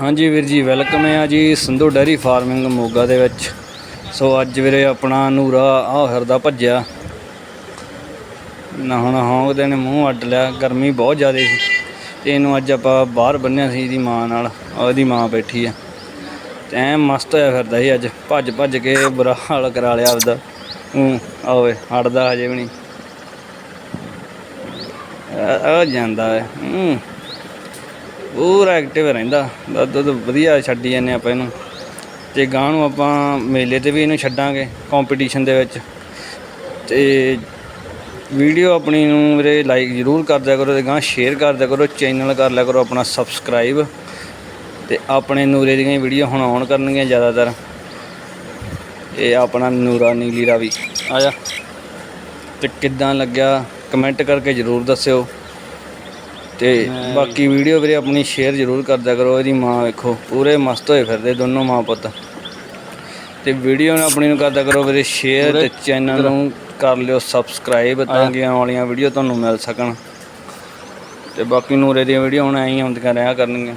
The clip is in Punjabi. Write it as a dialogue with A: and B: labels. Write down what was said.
A: ਹਾਂਜੀ ਵੀਰ ਜੀ ਵੈਲਕਮ ਹੈ ਜੀ ਸੰਧੂ ਡੈਰੀ ਫਾਰਮਿੰਗ ਮੋਗਾ ਦੇ ਵਿੱਚ। ਸੋ ਅੱਜ ਵੀਰੇ ਆਪਣਾ ਨੂਰਾ ਆ ਫਿਰਦਾ ਭੱਜਿਆ। ਨਾ ਹੁਣ ਹੌਂਗਦੇ ਨੇ ਮੂੰਹ ਅੱਡ ਲਿਆ, ਗਰਮੀ ਬਹੁਤ ਜ਼ਿਆਦਾ ਸੀ। ਤੇ ਇਹਨੂੰ ਅੱਜ ਆਪਾਂ ਬਾਹਰ ਬੰਨਿਆ ਸੀ ਇਹਦੀ ਮਾਂ ਨਾਲ, ਉਹਦੀ ਮਾਂ ਬੈਠੀ ਆ। ਤੇ ਐ ਮਸਤ ਹੋਇਆ ਫਿਰਦਾ ਸੀ ਅੱਜ, ਭੱਜ ਭੱਜ ਕੇ ਬੁਰਾ ਹਾਲ ਕਰਾ ਲਿਆ ਆਪਦਾ। ਹੂੰ ਆਵੇ ਹਟਦਾ ਹਜੇ ਵੀ ਨਹੀਂ। ਆ ਜਾਂਦਾ ਹੈ, ਹੂੰ। ਪੂਰਾ ਐਕਟਿਵ ਰਹਿੰਦਾ। ਦੁੱਧ ਦੁੱਧ ਵਧੀਆ ਛੱਡੀ ਜਾਂਦੇ ਆਪਾਂ ਇਹਨੂੰ। ਤੇ ਗਾਂ ਨੂੰ ਆਪਾਂ ਮੇਲੇ ਤੇ ਵੀ ਇਹਨੂੰ ਛੱਡਾਂਗੇ ਕੰਪੀਟੀਸ਼ਨ ਦੇ ਵਿੱਚ। ਤੇ ਵੀਡੀਓ ਆਪਣੀ ਨੂੰ ਮੇਰੇ ਲਾਈਕ ਜ਼ਰੂਰ ਕਰ ਦਿਆ ਕਰੋ ਤੇ ਗਾਂ ਸ਼ੇਅਰ ਕਰ ਦਿਆ ਕਰੋ ਚੈਨਲ ਕਰ ਲਿਆ ਕਰੋ ਆਪਣਾ ਸਬਸਕ੍ਰਾਈਬ ਤੇ ਆਪਣੇ ਨੂਰੇ ਦੀਆਂ ਵੀਡੀਓ ਹੁਣ ਆਉਣ ਕਰਨਗੀਆਂ ਜ਼ਿਆਦਾਤਰ। ਇਹ ਆਪਣਾ ਨੂਰਾ ਨੀਲੀ ਰਾਵੀ। ਆ ਜਾ। ਤੇ ਕਿੱਦਾਂ ਲੱਗਿਆ ਕਮੈਂਟ ਕਰਕੇ ਜ਼ਰੂਰ ਦੱਸਿਓ। ਤੇ ਬਾਕੀ ਵੀਡੀਓ ਵੀਰੇ ਆਪਣੀ ਸ਼ੇਅਰ ਜ਼ਰੂਰ ਕਰਦਿਆ ਕਰੋ ਇਹਦੀ ਮਾਂ ਵੇਖੋ ਪੂਰੇ ਮਸਤ ਹੋਏ ਫਿਰਦੇ ਦੋਨੋਂ ਮਾਂ ਪੁੱਤ। ਤੇ ਵੀਡੀਓ ਨੂੰ ਆਪਣੀ ਨੂੰ ਕਰਦਿਆ ਕਰੋ ਵੀਰੇ ਸ਼ੇਅਰ ਤੇ ਚੈਨਲ ਨੂੰ ਕਰ ਲਿਓ ਸਬਸਕ੍ਰਾਈਬ ਤਾਂ ਕਿ ਆਉਣ ਵਾਲੀਆਂ ਵੀਡੀਓ ਤੁਹਾਨੂੰ ਮਿਲ ਸਕਣ। ਤੇ ਬਾਕੀ ਨੂਰੇ ਦੀਆਂ ਵੀਡੀਓ ਹੁਣ ਐਂ ਹੀ ਆਉਂਦੀਆਂ ਰਿਹਾ ਕਰਨਗੀਆਂ